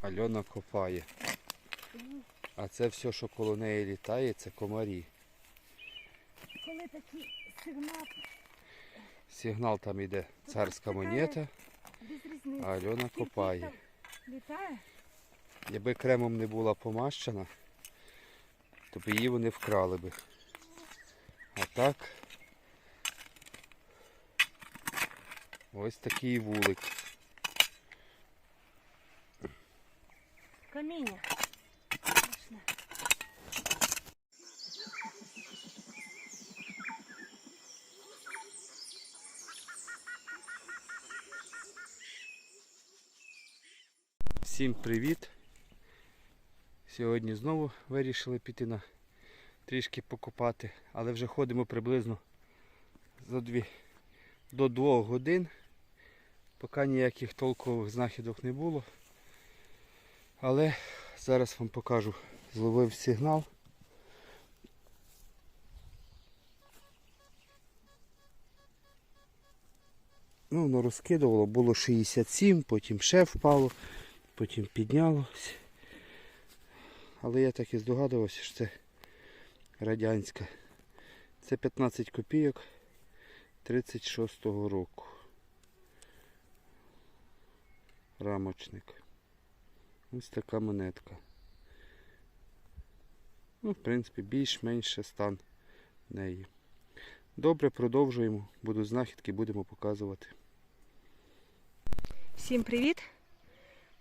Альона копає. А це все, що коло неї літає, це комарі. Коли такий сигнал Сигнал там іде царська монета, а Альона копає. Літає. Якби кремом не була помащена, то б її вони вкрали би. А так. Ось такий вулик. Каміння. Всім привіт! Сьогодні знову вирішили піти на трішки покопати, але вже ходимо приблизно за дві, до двох годин. Поки ніяких толкових знахідок не було. Але зараз вам покажу. Зловив сигнал. Ну, воно розкидувало, було 67, потім ще впало, потім піднялося. Але я так і здогадувався, що це радянська. Це 15 копійок 36-го року. Рамочник. Ось така монетка. Ну, в принципі, більш-менше стан неї. Добре, продовжуємо. Будуть знахідки, будемо показувати. Всім привіт!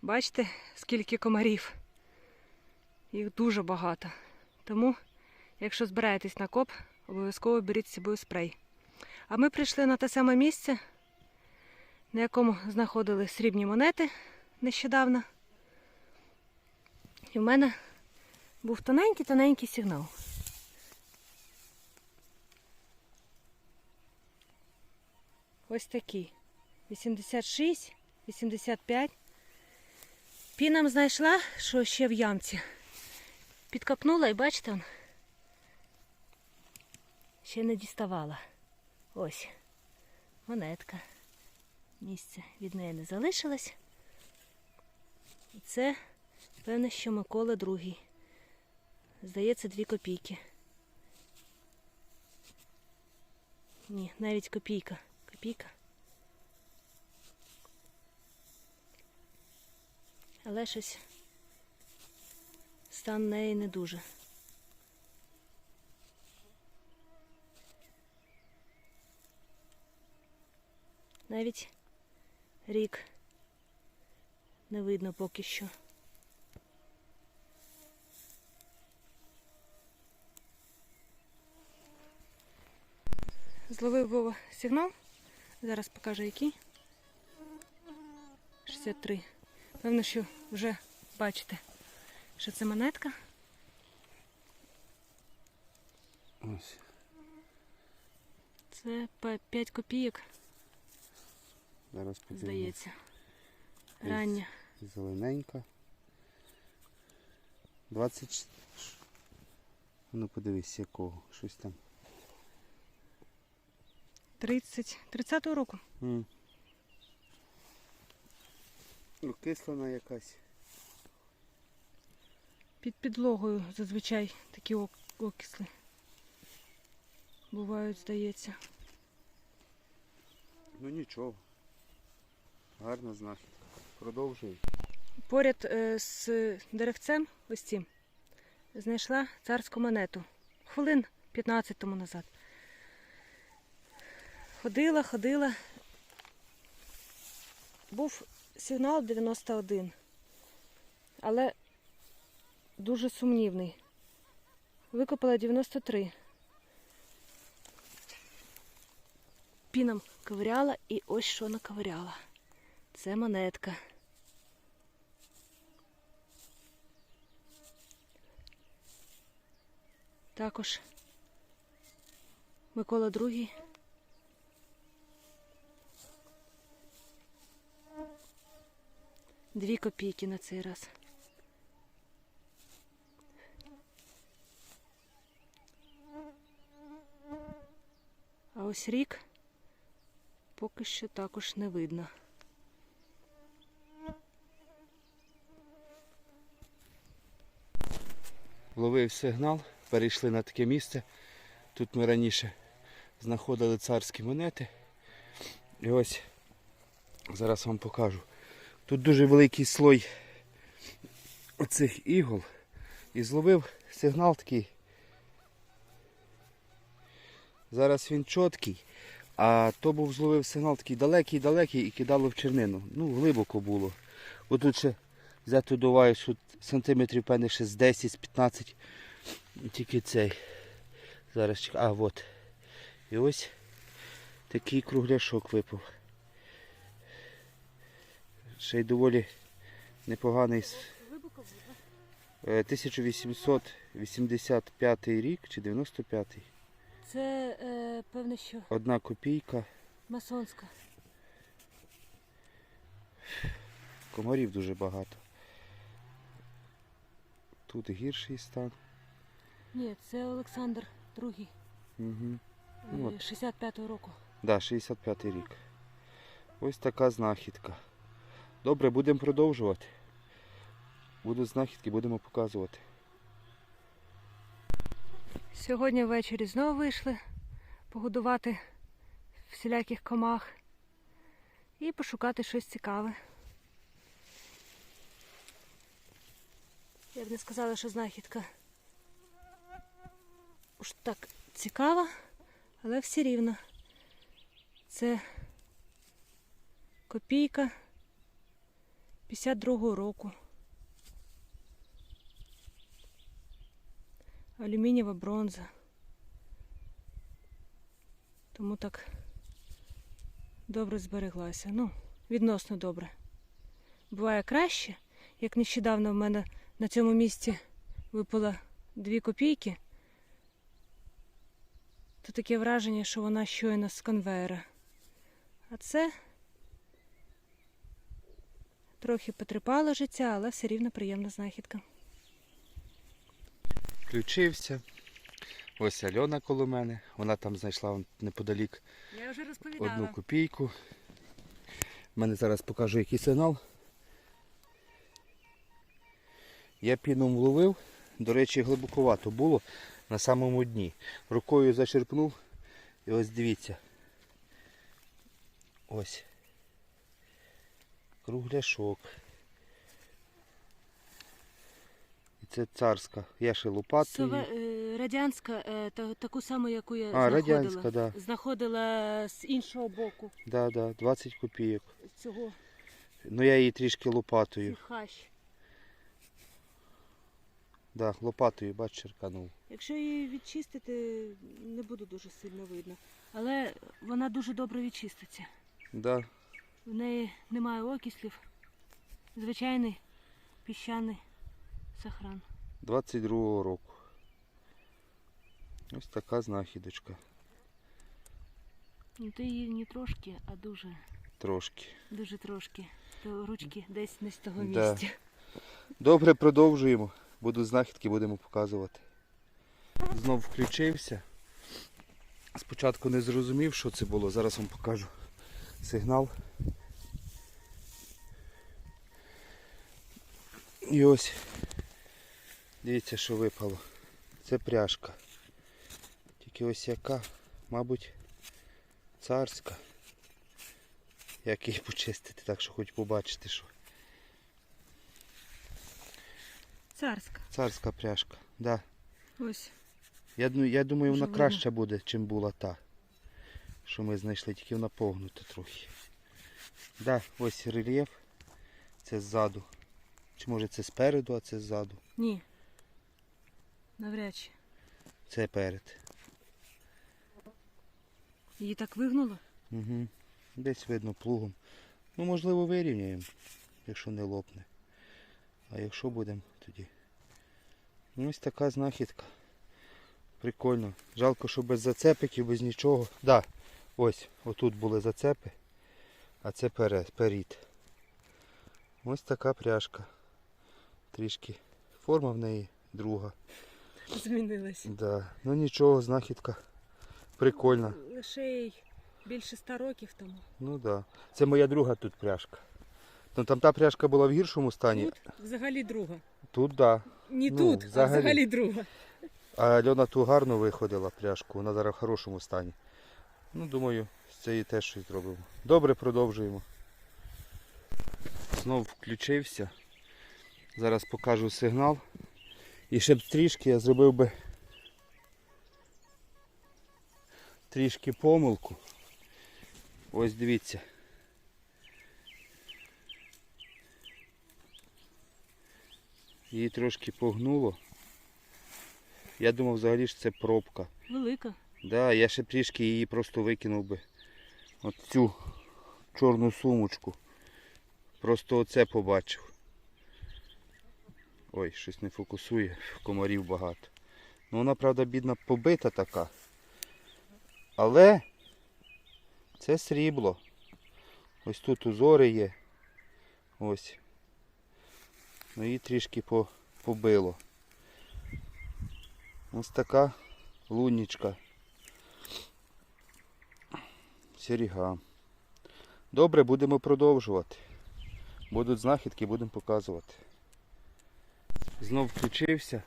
Бачите, скільки комарів. Їх дуже багато. Тому, якщо збираєтесь на коп, обов'язково беріть з собою спрей. А ми прийшли на те саме місце, на якому знаходили срібні монети нещодавно. І в мене був тоненький-тоненький сигнал. Ось такий. 86, 85. Піном знайшла, що ще в ямці. Підкопнула і бачите, он, ще не діставала. Ось. Монетка. Місце від неї не залишилось. І це, певно, що Микола другий. Здається, дві копійки. Ні, навіть копійка. Копійка. Але щось стан неї не дуже. Навіть рік не видно поки що. Зловив Вова сигнал. Зараз покажу який. 63. Певно, що вже бачите, що це монетка. Ось. Це по 5 копійок, Зараз подивимось. здається. Рання. Зелененька. 20. Ну подивись якого. Щось там. 30. 30-го року. М. Окислена якась. Під підлогою зазвичай такі ок- окисли. Бувають, здається. Ну нічого. Гарна знахідка. Продовжуй. Поряд е, з деревцем, ось цим, знайшла царську монету. Хвилин 15 тому назад. Ходила, ходила. Був сигнал 91, але дуже сумнівний. Викопала 93. Піном ковиряла і ось що наковиряла. Це монетка. Також Микола II. Дві копійки на цей раз. А ось рік поки що також не видно. ловив сигнал, перейшли на таке місце. Тут ми раніше знаходили царські монети. І ось зараз вам покажу. Тут дуже великий слой оцих ігол. І зловив сигнал такий. Зараз він чіткий, а то був зловив сигнал такий далекий-далекий і кидало в чернину. Ну, глибоко було. Бо тут ще взяти до уваги, що сантиметрів, певне, ще з 10-15. Тільки цей. Зараз. А, от. І ось такий кругляшок випав. Ще й доволі непоганий. Е, 1885 рік чи 95-й. Це, е, певно, що Одна копійка. масонська. Комарів дуже багато. Тут гірший стан. Ні, це Олександр II, Угу. Ну, 65-го року. Да, 65-й рік. Ось така знахідка. Добре, будемо продовжувати. Будуть знахідки, будемо показувати. Сьогодні ввечері знову вийшли погодувати всіляких комах і пошукати щось цікаве. Я б не сказала, що знахідка уж так цікава, але все рівно. Це копійка 52-го року. Алюмінієва бронза. Тому так добре збереглася. Ну, відносно добре. Буває краще, як нещодавно в мене на цьому місці випало дві копійки, то таке враження, що вона щойно з конвейера. А це трохи потріпало життя, але все рівно приємна знахідка. Включився. Ось Альона коло мене. Вона там знайшла неподалік Я вже одну копійку. У мене зараз покажу який сигнал. Я піном вловив, до речі, глибоковато було на самому дні. Рукою зачерпнув і ось дивіться. Ось. Кругляшок. І це царська. Я ще лопатою. Сове... е, Радянська, е, та- таку саму, яку я А, знаходила. радянська, да. Знаходила з іншого боку Да, да, 20 копійок. цього Ну я її трішки лопатою. хащ. Да, лопатою, бач, черканув. Якщо її відчистити, не буде дуже сильно видно. Але вона дуже добре відчиститься. Да. В неї немає окислів. Звичайний піщаний сахран. 22-го року. Ось така знахідочка. Ну ти її не трошки, а дуже, Трошки. дуже трошки. То ручки десь не з того Да. місця. Добре, продовжуємо. Будуть знахідки, будемо показувати. Знов включився. Спочатку не зрозумів, що це було. Зараз вам покажу сигнал. І ось. Дивіться, що випало. Це пряжка. Тільки ось яка, мабуть, царська. Як її почистити, так що хоч побачити, що. Царська. Царська пряжка. Да. Ось. Я, я думаю, вона краще буде, чим була та, що ми знайшли, тільки вона погнута трохи. Да, ось рельєф. Це ззаду. Чи може це спереду, а це ззаду. Ні. Навряд чи. Це перед. Її так вигнуло? Угу. Десь видно плугом. Ну, можливо, вирівняємо, якщо не лопне. А якщо будемо тоді. Ну, ось така знахідка. Прикольно. Жалко, що без зацепиків, без нічого. Да, ось, отут були зацепи, а це перід. Ось така пряжка. Трішки форма в неї друга. Змінилась. Да. Ну нічого, знахідка. Прикольна. Лише й більше ста років тому. Ну так. Да. Це моя друга тут пряжка. Ну там та пряжка була в гіршому стані. Тут взагалі друга. Тут да. не Ну, тут, взагалі. а взагалі друга. А Альона ту гарно виходила пляшку, вона зараз в хорошому стані. Ну, думаю, з цієї теж щось зробимо. Добре, продовжуємо. Знов включився. Зараз покажу сигнал. І ще б трішки я зробив би трішки помилку. Ось дивіться. Її трошки погнуло. Я думав взагалі що це пробка. Велика. Да, я ще трішки її просто викинув би. От цю чорну сумочку. Просто оце побачив. Ой, щось не фокусує, комарів багато. Ну вона, правда, бідна побита така. Але це срібло. Ось тут узори є. Ось. Ну її трішки по- побило. Ось така лунічка. Серіга. Добре, будемо продовжувати. Будуть знахідки, будемо показувати. Знов включився.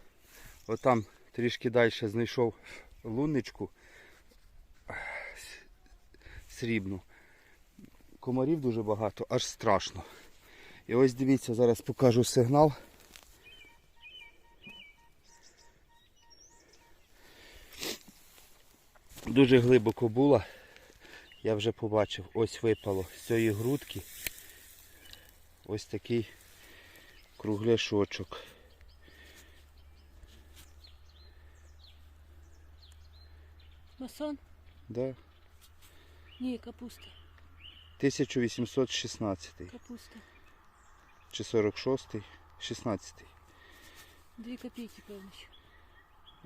Отам трішки далі знайшов лунничку срібну. Комарів дуже багато, аж страшно. І ось дивіться, зараз покажу сигнал. Дуже глибоко була. Я вже побачив, ось випало з цієї грудки ось такий кругляшочок. Масон? Да? Ні, капуста. 1816 Капуста. чи 46, 16. Дві копійки, певно.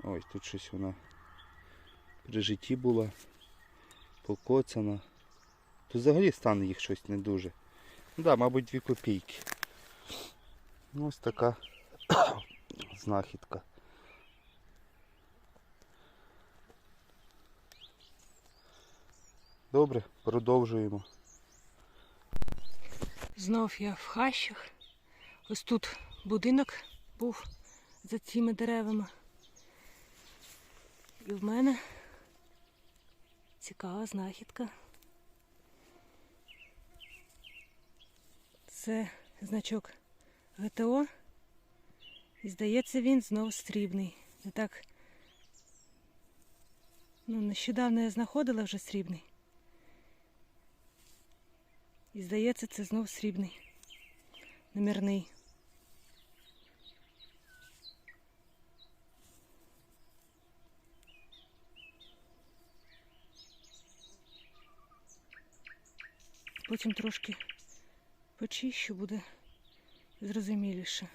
Ой, тут щось вона при житті була, покоцана. Тут взагалі стан їх щось не дуже. Ну да, мабуть, дві копійки. Ну, ось така знахідка. Добре, продовжуємо. Знов я в хащах. Ось тут будинок був за цими деревами. І в мене цікава знахідка. Це значок ГТО. І здається, він знов срібний. Не так. Ну, нещодавно я знаходила вже срібний. І здається, це знов срібний. Номерний. Потім трошки почищу, буде зрозуміліше.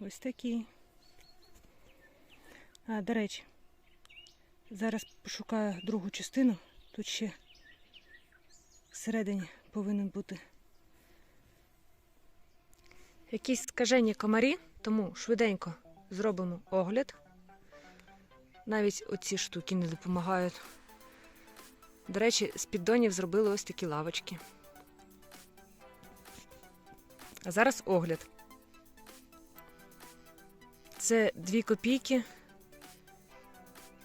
Ось такий. А, до речі, Зараз пошукаю другу частину. Тут ще всередині повинен бути. Якісь скажені комарі, тому швиденько зробимо огляд. Навіть оці штуки не допомагають. До речі, з піддонів зробили ось такі лавочки. А зараз огляд. Це 2 копійки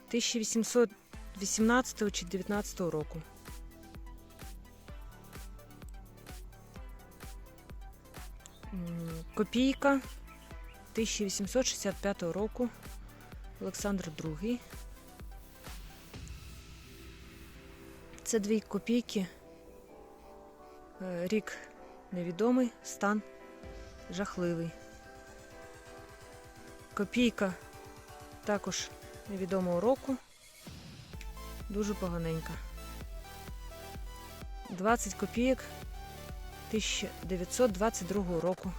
1818 чи 19 року. Копійка 1865 року. Олександр II. Це дві копійки. Е, Рік невідомий, стан жахливий. Копійка також невідомого року. Дуже поганенька. 20 копійок 1922 року.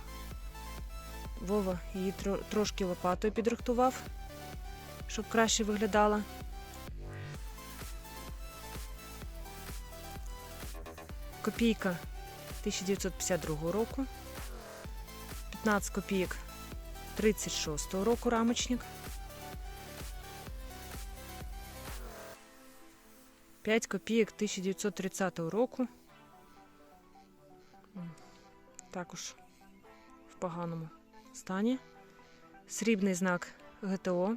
Вова її трошки лопатою підрихтував, щоб краще виглядала. Копійка 1952 року. 15 копійок 36 року рамочник. 5 копійок 1930 року. Також в поганому стані. Срібний знак ГТО.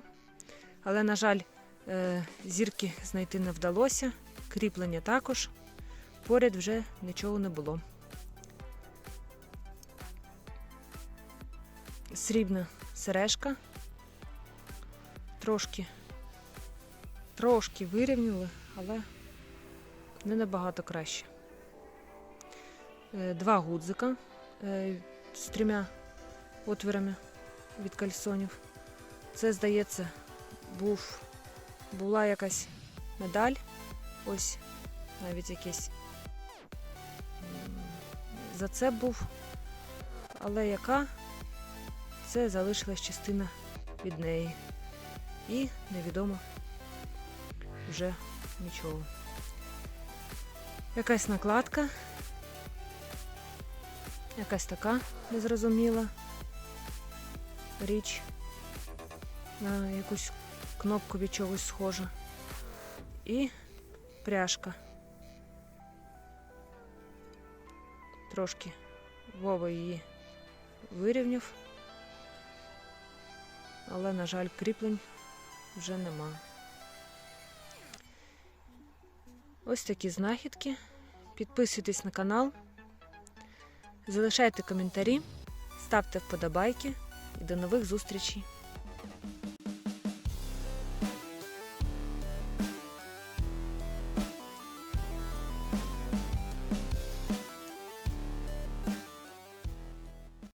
Але, на жаль, е, зірки знайти не вдалося. Кріплення також. Поряд вже нічого не було. Срібна сережка. Трошки, трошки вирівняли, але не набагато краще. Е, Два гудзика е, з трьома отвірами від кальсонів. Це, здається, був, була якась медаль. Ось навіть якийсь за це був. Але яка це залишилась частина від неї. І невідомо вже нічого. Якась накладка. Якась така незрозуміла річ. На якусь кнопку від чогось схожа. І пряжка. Трошки Вова її вирівняв. Але, на жаль, кріплень вже нема. Ось такі знахідки. Підписуйтесь на канал, залишайте коментарі, ставте вподобайки і до нових зустрічей!